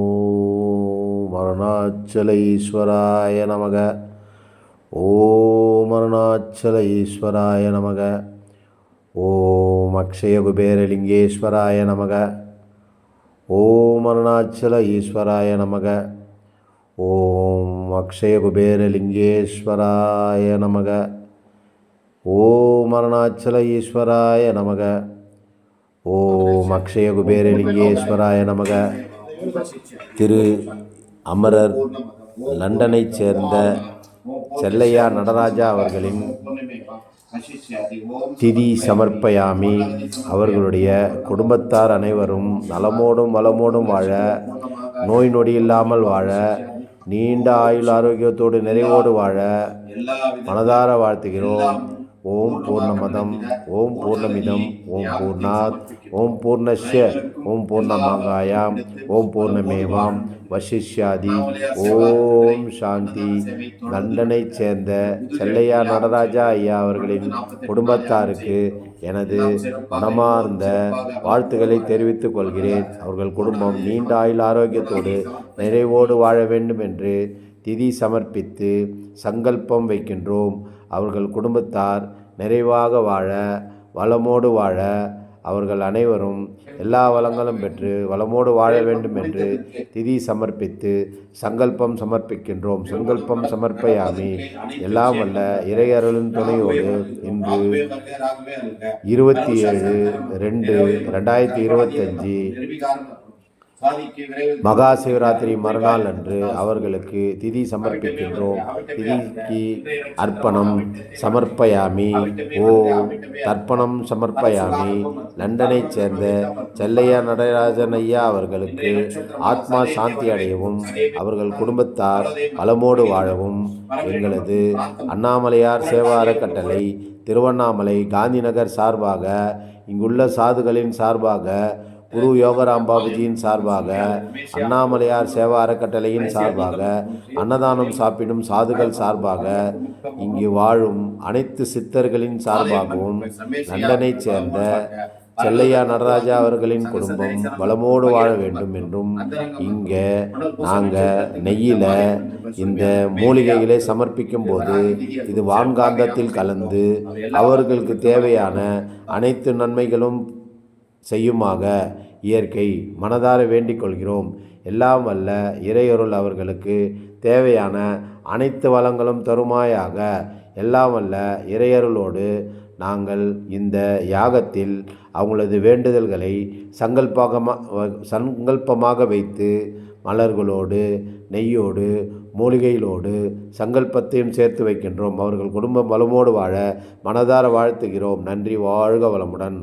ஓம் அருணாச்சலேஸ்வராய நமக ஓம் அருணாச்சலேஸ்வராய நமக ஓம் அக்ஷயகுபேரலிங்கேஸ்வராய நமக ஓம் அருணாச்சல ஈஸ்வராய நமக ஓம் அக்ஷயகுபேரலிங்கேஸ்வராய நமக ஓம் அருணாச்சல ஈஸ்வராய நமக ஓம் அக்ஷய குபேரலிங்கேஸ்வராய நமக. திரு அமரர் லண்டனைச் சேர்ந்த செல்லையா நடராஜா அவர்களின் திதி சமர்ப்பயாமி அவர்களுடைய குடும்பத்தார் அனைவரும் நலமோடும் வளமோடும் வாழ நோய் நொடி இல்லாமல் வாழ நீண்ட ஆயுள் ஆரோக்கியத்தோடு நிறைவோடு வாழ மனதார வாழ்த்துகிறோம். ஓம் பூர்ணமதம் ஓம் பூர்ணமிதம் ஓம் பூர்ணாத் ஓம் பூர்ணஸ்ய ஓம் பூர்ணமாகாயாம் ஓம் பூர்ணமேவாம் வசிஷ்யாதி ஓம் சாந்தி லண்டனைச் சேர்ந்த செல்லையா நடராஜா ஐயா அவர்களின் குடும்பத்தாருக்கு எனது மனமார்ந்த வாழ்த்துக்களை தெரிவித்துக் கொள்கிறேன் அவர்கள் குடும்பம் நீண்ட ஆயுள் ஆரோக்கியத்தோடு நிறைவோடு வாழ வேண்டும் என்று திதி சமர்ப்பித்து சங்கல்பம் வைக்கின்றோம். அவர்கள் குடும்பத்தார் நிறைவாக வாழ வளமோடு வாழ அவர்கள் அனைவரும் எல்லா வளங்களும் பெற்று வளமோடு வாழ வேண்டும் என்று திதி சமர்ப்பித்து சங்கல்பம் சமர்ப்பிக்கின்றோம். சங்கல்பம் சமர்ப்பயாமி. எல்லாம் வல்ல இறையருளின் துணையோடு இன்று இருபத்தி ஏழு ரெண்டு ரெண்டாயிரத்தி இருபத்தஞ்சி மகா சிவராத்திரி மறுநாள் அன்று அவர்களுக்கு திதி சமர்ப்பிக்கின்றோம். திதிக்கு அர்ப்பணம் சமர்ப்பயாமி. ஓம் தர்ப்பணம் சமர்ப்பயாமி. லண்டனைச் சேர்ந்த செல்லையா நடராஜன் ஐயா அவர்களுக்கு ஆத்மா சாந்தி அடையவும் அவர்கள் குடும்பத்தார் வளமோடு வாழவும். எங்களது அண்ணாமலையார் சேவா அறக்கட்டளை திருவண்ணாமலை காந்திநகர் சார்பாக இங்குள்ள சாதுகளின் சார்பாக குரு யோகராம் பாபுஜியின் சார்பாக அண்ணாமலையார் சேவா அறக்கட்டளையின் சார்பாக அன்னதானம் சாப்பிடும் சாதுகள் சார்பாக இங்கு வாழும் அனைத்து சித்தர்களின் சார்பாகவும் லண்டனைச் சேர்ந்த செல்லையா நடராஜா அவர்களின் குடும்பம் வளமோடு வாழ வேண்டும் என்றும் இங்கே நாங்கள் நெய்யில் இந்த மூலிகைகளை சமர்ப்பிக்கும் போது இது வான்காந்தத்தில் கலந்து அவர்களுக்கு தேவையான அனைத்து நன்மைகளும் செய்யுமாக இயற்கை மனதார வேண்டிக் கொள்கிறோம். எல்லாம் வல்ல இறையொருள் அவர்களுக்கு தேவையான அனைத்து வளங்களும் தருமாயாக. எல்லாம் வல்ல இறையருளோடு நாங்கள் இந்த யாகத்தில் அவங்களது வேண்டுதல்களை சங்கல்பமாக சங்கல்பமாக வைத்து மலர்களோடு நெய்யோடு மூலிகைகளோடு சங்கல்பத்தையும் சேர்த்து வைக்கின்றோம். அவர்கள் குடும்பம் வளமோடு வாழ மனதார வாழ்த்துகிறோம். நன்றி. வாழ்க வளமுடன்.